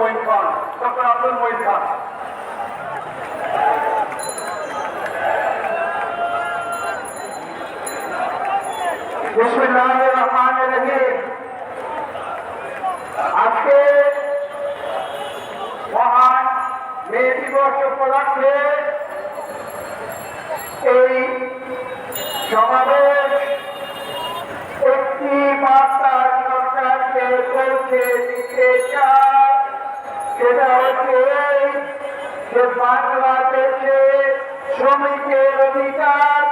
Mohin Khan doctor Abdul Mohin Khan. আজকে মহান মে দিবস উপলক্ষে এই সমাবেশ বাংলাদেশে শ্রমিকের অধিকার,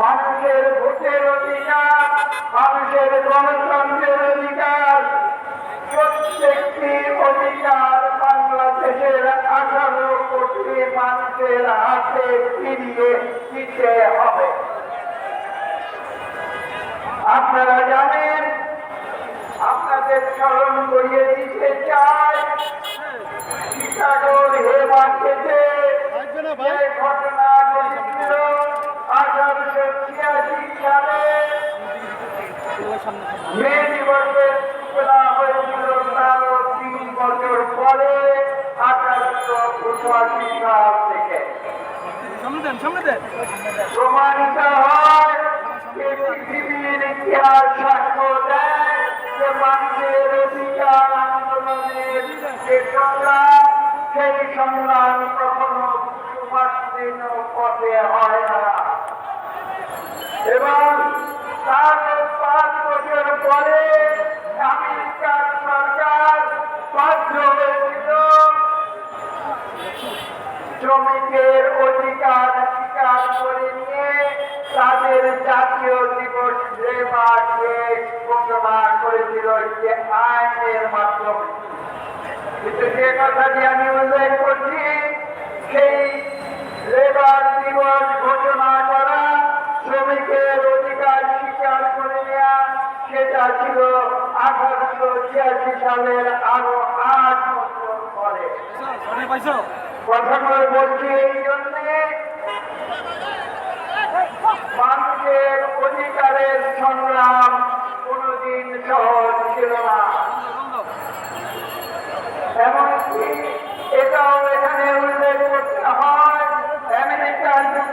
মানুষের ভোটের অধিকার, মানুষের গণতন্ত্রের অধিকার। প্রত্যেকটি অধিকার বাংলাদেশের আঠারো কোটি মানুষের হাতে ফিরিয়ে দিতে হবে। আপনারা জানেন, আপনাদের স্মরণ করিয়ে দিতে চাই চিটাগোর হে মার্কেটে যে ঘটনা ঘটেছিল আঠারোশো ছিয়াশি সালে। মে সূচনা হয়েছিল তারও তিন বছর পরে আঠারোশো উনআশি সাল থেকে। প্রমাণিত হয় পৃথিবীর ইতিহাস সাক্ষ্য দেয় যে মানুষের অধিকার আন্দোলনের যে সংগ্রাম সেই সংগ্রাম কখনো সুমাসীন পথে হয় না। এবং তার পাঁচ বছর পরে আমেরিকার সরকার বাধ্য হয়েছিল। শ্রমিকের অধিকার স্বীকার করে নিয়ে তাদের জাতীয় দিবস ঘোষণা করেছিল যে আইনের মাধ্যমে। কিন্তু যে কথাটি আমি উল্লেখ করছি, সেই লেবার দিবস ঘোষণা করা, শ্রমিকের অধিকার স্বীকার করে নেওয়া সেটা ছিল আঠারোশো ছিয়াশি সালের আরও আট বছর পরে। কথাগুলো বলছি এই জন্যে, মানুষের অধিকারের সংগ্রাম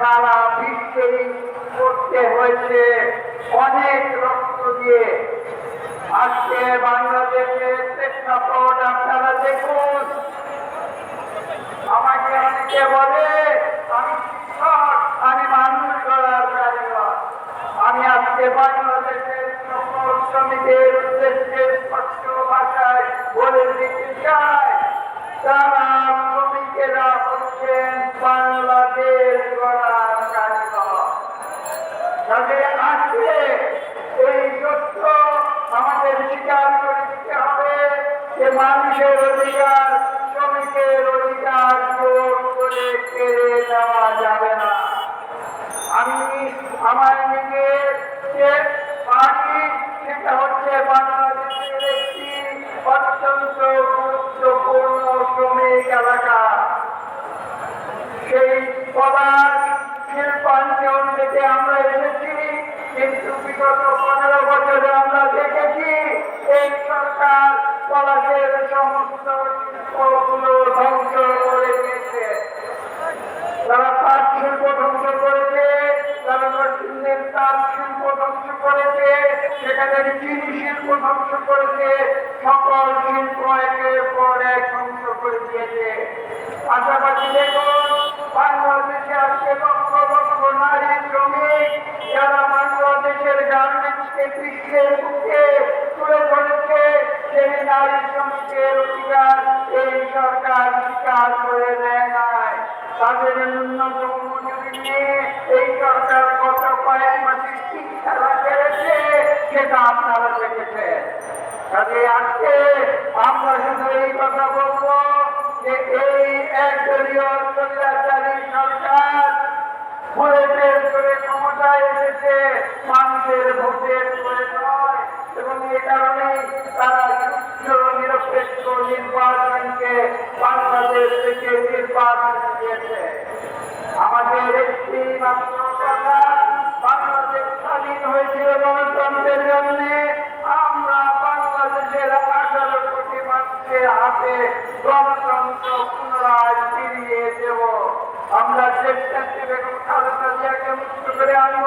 সারা বিশ্বেই করতে হয়েছে। অনেক রক্ত দিয়ে। আজকে বাংলাদেশের প্রেক্ষাপট আপনারা দেখুন। আমাকে অনেকে বলে, আমি আমি মানুষ করার কারিগর। আমি আজকে বাংলাদেশের সকল শ্রমিকের উদ্দেশ্যে স্পষ্ট ভাষায় বলে দিতে চাই। তারা শ্রমিকেরা হচ্ছেন বাংলাদেশ গড়ার কারিগর তবে আজকে এই তথ্য আমাদের স্বীকার করে দিতে হবে। যে মানুষের অধিকার শ্রমিকের অধিকার জোর করে কেড়ে নেওয়া যাবে না। আমি আমার নিজের যে হচ্ছে বাংলাদেশের একটি অত্যন্ত গুরুত্বপূর্ণ শ্রমিক এলাকা। সেই পদার্থ শিল্পাঞ্চল থেকে আমরা এসেছি। কিন্তু বিগত পনেরো বছরে আমরা দেখেছি, এই সরকার পলাশের সমস্ত শিল্পগুলো ধ্বংস করে দিয়েছে। তারা পাট শিল্প ধ্বংস করেছে তারা শিল্প ধ্বংস করেছে, সেখানে চিনি শিল্প ধ্বংস করেছে, সকল শিল্প একের পর এক ধ্বংস করে দিয়েছে। পাশাপাশি দেখুন, বাংলাদেশে আজকে লক্ষ লক্ষ নারী শ্রমিক যারা গার্মেন্টসকে বিশ্বের বুকে তুলে ধরেছে সেই নারী শ্রমিকের অধিকার এই সরকার স্বীকার করে দেয় নাই তাদের ন্যূনতম মজুরি নিয়ে এই সরকার গত কয়েক মাসে কি খেলা সেটা আপনারা দেখেছেন কাজে আজকে আমরা শুধু এই কথা বলব যে এই একদলীয় স্বৈরাচারী সরকার ক্ষমতায় এসেছে মানুষের ভোটের এবং এ কারণেই তারা নিরপেক্ষ নির্বাচনকে বাংলাদেশ থেকে নির্বাচন দিয়েছে। আমাদের একটি বাংলাদেশ স্বাধীন হয়েছিল গণতন্ত্রের জন্য, আমরা বাংলাদেশের আঠারো কোটি মানুষের হাতে গণতন্ত্র পুনরায় ফিরিয়ে দেব। আমরা চেষ্টা করে আনব।